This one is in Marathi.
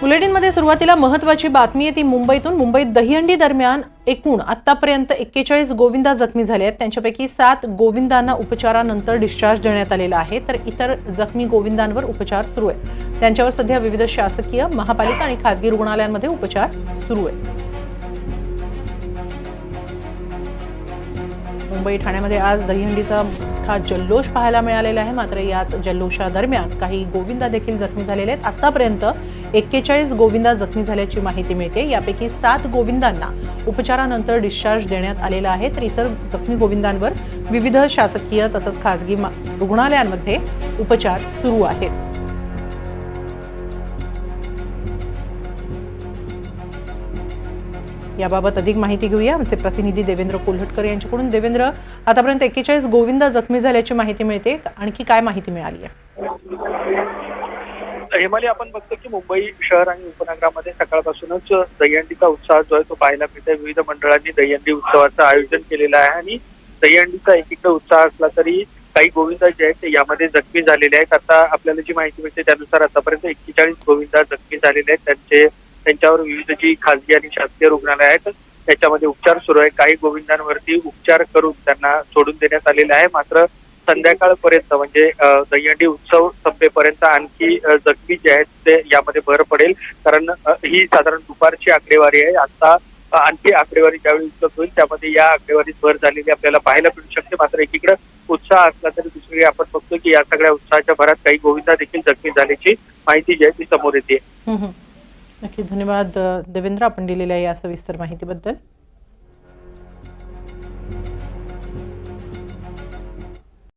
बुलेटिनमध्ये सुरुवातीला महत्वाची बातमी आहे ती मुंबईतून. मुंबईत दहीहंडी दरम्यान एकूण आतापर्यंत एक्केचाळीस गोविंदा जखमी झाले आहेत. त्यांच्यापैकी सात गोविंदांना उपचारानंतर डिस्चार्ज देण्यात आलेला आहे. तर इतर जखमी गोविंदांवर उपचार सुरू आहेत. त्यांच्यावर सध्या विविध शासकीय महापालिका आणि खासगी रुग्णालयांमध्ये उपचार सुरू आहेत. मुंबई ठाण्यामध्ये आज दहीहंडीचा मोठा जल्लोष पाहायला मिळालेला आहे. मात्र याच जल्लोषादरम्यान काही गोविंदा देखील जखमी झालेले आहेत. आतापर्यंत एक्केचाळीस गोविंदा जखमी झाल्याची माहिती मिळते. यापैकी सात गोविंदांना उपचारानंतर डिस्चार्ज देण्यात आलेला आहे. तर इतर जखमी गोविंदांवर विविध शासकीय तसंच खासगी मा- रुग्णालयांमध्ये उपचार सुरू आहेत. याबाबत अधिक माहिती घेऊया. आमचे प्रतिनिधी देवेंद्र कोल्हटकर यांच्याकडून. देवेंद्र आतापर्यंत एक्केचाळीस गोविंदा जखमी झाल्याची माहिती मिळते. आणखी काय माहिती मिळाली आहे? हेमाली आपण बघतो की मुंबई शहर आणि उपनगरामध्ये सकाळपासूनच दहीहंडीचा उत्साह जो आहे तो पाहायला मिळतोय. विविध मंडळांनी दहीहंडी उत्सवाचं आयोजन केलेलं आहे आणि दहीहंडीचा एकीकडे उत्साह असला तरी काही गोविंदा जे आहेत ते यामध्ये जखमी झालेले आहेत. आता आपल्याला जी माहिती मिळते त्यानुसार आतापर्यंत एक्केचाळीस गोविंदा जखमी झालेले आहेत. त्यांचे त्यांच्यावर विविध जी खासगी आणि शासकीय रुग्णालय आहेत. त्याच्यामध्ये उपचार सुरू आहे. काही गोविंदांवरती उपचार करून त्यांना सोडून देण्यात आलेले आहे. मात्र संध्याकाळपर्यंत म्हणजे दहीहंडी उत्सव संपेपर्यंत आणखी जखमी जे आहेत ते यामध्ये भर पडेल. कारण ही साधारण दुपारची आकडेवारी आहे. आता आणखी आकडेवारी ज्यावेळी उपलब्ध होईल त्यामध्ये या आकडेवारीत भर झालेली आपल्याला पाहायला मिळू शकते. मात्र एकीकडे उत्साह असला तरी दुसरीकडे आपण बघतो की या सगळ्या उत्साहाच्या भरात काही गोविंदा देखील जखमी झाल्याची माहिती जी आहे ती समोर येते. नक्की धन्यवाद देवेंद्र आपण दिलेल्या या सविस्तर माहितीबद्दल.